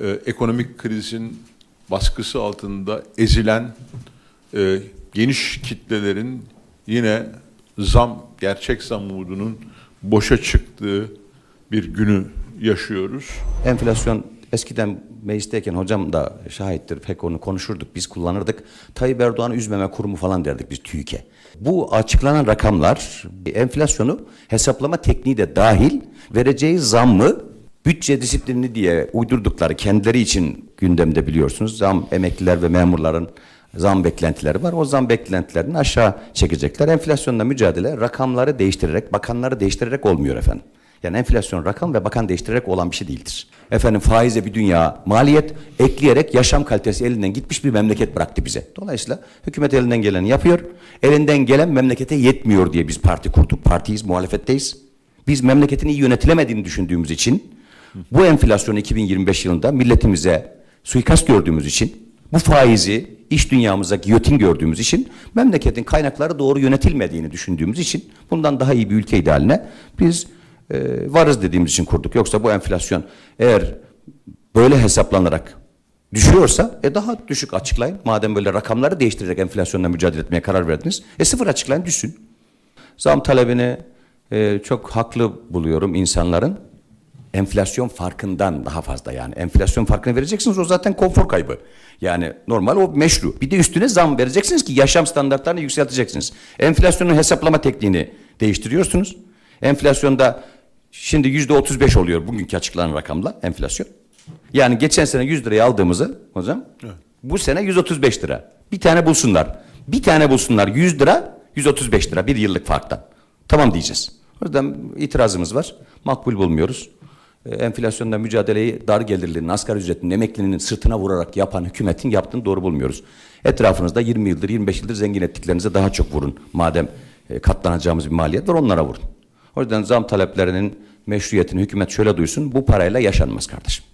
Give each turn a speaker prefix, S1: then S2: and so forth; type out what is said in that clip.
S1: e, ekonomik krizin baskısı altında ezilen e, geniş kitlelerin yine zam, gerçek zam umudunun boşa çıktığı bir günü yaşıyoruz.
S2: Enflasyon eskiden meclisteyken hocam da şahittir pek onu konuşurduk biz kullanırdık. Tayyip Erdoğan üzmeme kurumu falan derdik biz TÜİK'e. Bu açıklanan rakamlar enflasyonu hesaplama tekniği de dahil vereceği zammı bütçe disiplini diye uydurdukları kendileri için gündemde biliyorsunuz. Zam emekliler ve memurların zam beklentileri var. O zam beklentilerini aşağı çekecekler. Enflasyonla mücadele rakamları değiştirerek, bakanları değiştirerek olmuyor efendim. Yani enflasyon rakam ve bakan değiştirerek olan bir şey değildir. Efendim faize bir dünya maliyet ekleyerek yaşam kalitesi elinden gitmiş bir memleket bıraktı bize. Dolayısıyla hükümet elinden geleni yapıyor. Elinden gelen memlekete yetmiyor diye biz parti kurduk. Partiyiz, muhalefetteyiz. Biz memleketin iyi yönetilemediğini düşündüğümüz için bu enflasyonu 2025 yılında milletimize suikast gördüğümüz için bu faizi iş dünyamıza giyotin gördüğümüz için memleketin kaynakları doğru yönetilmediğini düşündüğümüz için bundan daha iyi bir ülke idealine biz e, varız dediğimiz için kurduk. Yoksa bu enflasyon eğer böyle hesaplanarak düşüyorsa e daha düşük açıklayın. Madem böyle rakamları değiştirerek enflasyonla mücadele etmeye karar verdiniz. E sıfır açıklayın düşsün. Zam talebini e, çok haklı buluyorum insanların. Enflasyon farkından daha fazla yani. Enflasyon farkını vereceksiniz o zaten konfor kaybı. Yani normal o meşru. Bir de üstüne zam vereceksiniz ki yaşam standartlarını yükselteceksiniz. Enflasyonun hesaplama tekniğini değiştiriyorsunuz. Enflasyonda şimdi yüzde 35 oluyor bugünkü açıklanan rakamla enflasyon. Yani geçen sene 100 liraya aldığımızı hocam bu sene 135 lira. Bir tane bulsunlar. Bir tane bulsunlar 100 lira 135 lira bir yıllık farktan. Tamam diyeceğiz. O yüzden itirazımız var. Makbul bulmuyoruz. Ee, Enflasyonla mücadeleyi dar gelirlinin, asgari ücretin, emeklinin sırtına vurarak yapan hükümetin yaptığını doğru bulmuyoruz. Etrafınızda 20 yıldır, 25 yıldır zengin ettiklerinize daha çok vurun. Madem e, katlanacağımız bir maliyet var onlara vurun. O yüzden zam taleplerinin meşruiyetini hükümet şöyle duysun. Bu parayla yaşanmaz kardeşim.